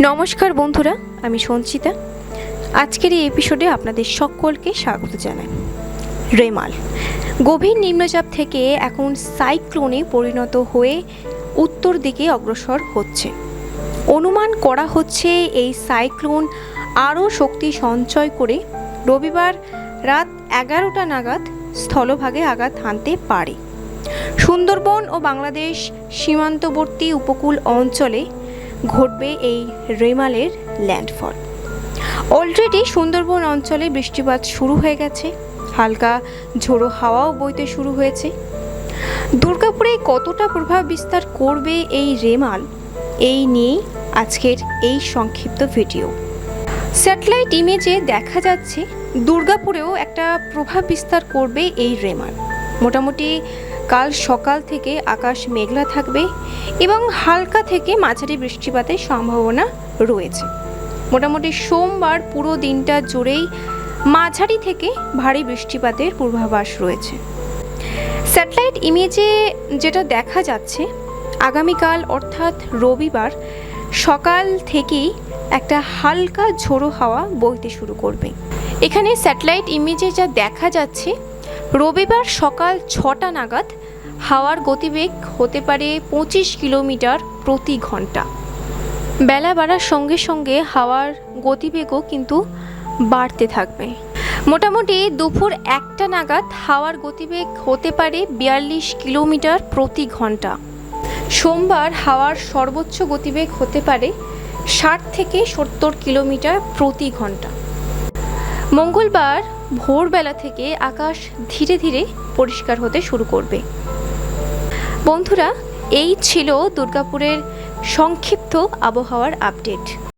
নমস্কার বন্ধুরা, আমি সঞ্চিতা। আজকের এই এপিসোডে আপনাদের সকলকে স্বাগত জানাই। রেমাল, গভীর নিম্নচাপ থেকে এখন সাইক্লোনে পরিণত হয়ে উত্তর দিকে অগ্রসর হচ্ছে। অনুমান করা হচ্ছে এই সাইক্লোন আরও শক্তি সঞ্চয় করে রবিবার রাত এগারোটা নাগাদ স্থলভাগে আঘাত হানতে পারে। সুন্দরবন ও বাংলাদেশ সীমান্তবর্তী উপকূল অঞ্চলে ঘটবে এই রেমালের ল্যান্ডফল। অলরেডি সুন্দরবন অঞ্চলে বৃষ্টিপাত শুরু হয়ে গেছে। হালকা ঝোড়ো হাওয়াও বইতে শুরু হয়েছে। দুর্গাপুরে কতটা প্রভাব বিস্তার করবে এই রেমাল? এই নিয়েই আজকের এই সংক্ষিপ্ত ভিডিও। স্যাটেলাইট ইমেজে দেখা যাচ্ছে, দুর্গাপুরেও একটা প্রভাব বিস্তার করবে এই রেমাল। মোটামুটি কাল সকাল থেকে আকাশ মেঘলা থাকবে এবং হালকা থেকে মাঝারি বৃষ্টিপাতের সম্ভাবনা রয়েছে। মোটামুটি সোমবার পুরো দিনটা জুড়েই মাঝারি থেকে ভারী বৃষ্টিপাতের পূর্বাভাস রয়েছে। স্যাটেলাইট ইমেজে যেটা দেখা যাচ্ছে, আগামীকাল অর্থাৎ রবিবার সকাল থেকেই একটা হালকা ঝোড়ো হাওয়া বইতে শুরু করবে। এখানে স্যাটেলাইট ইমেজে যা দেখা যাচ্ছে রবিবার সকাল ছটা নাগাদ হাওয়ার গতিবেগ হতে পারে পঁচিশ কিলোমিটার প্রতি ঘণ্টা। বেলা বাড়ার সঙ্গে সঙ্গে হাওয়ার গতিবেগও কিন্তু বাড়তে থাকবে। মোটামুটি দুপুর একটা নাগাদ হাওয়ার গতিবেগ হতে পারে বিয়াল্লিশ কিলোমিটার প্রতি ঘণ্টা। সোমবার হাওয়ার সর্বোচ্চ গতিবেগ হতে পারে ষাট থেকে সত্তর কিলোমিটার প্রতি ঘণ্টা। মঙ্গলবার ভোরবেলা থেকে আকাশ ধীরে ধীরে পরিষ্কার হতে শুরু করবে। বন্ধুরা, এই ছিল দুর্গাপুরের সংক্ষিপ্ত আবহাওয়ার আপডেট।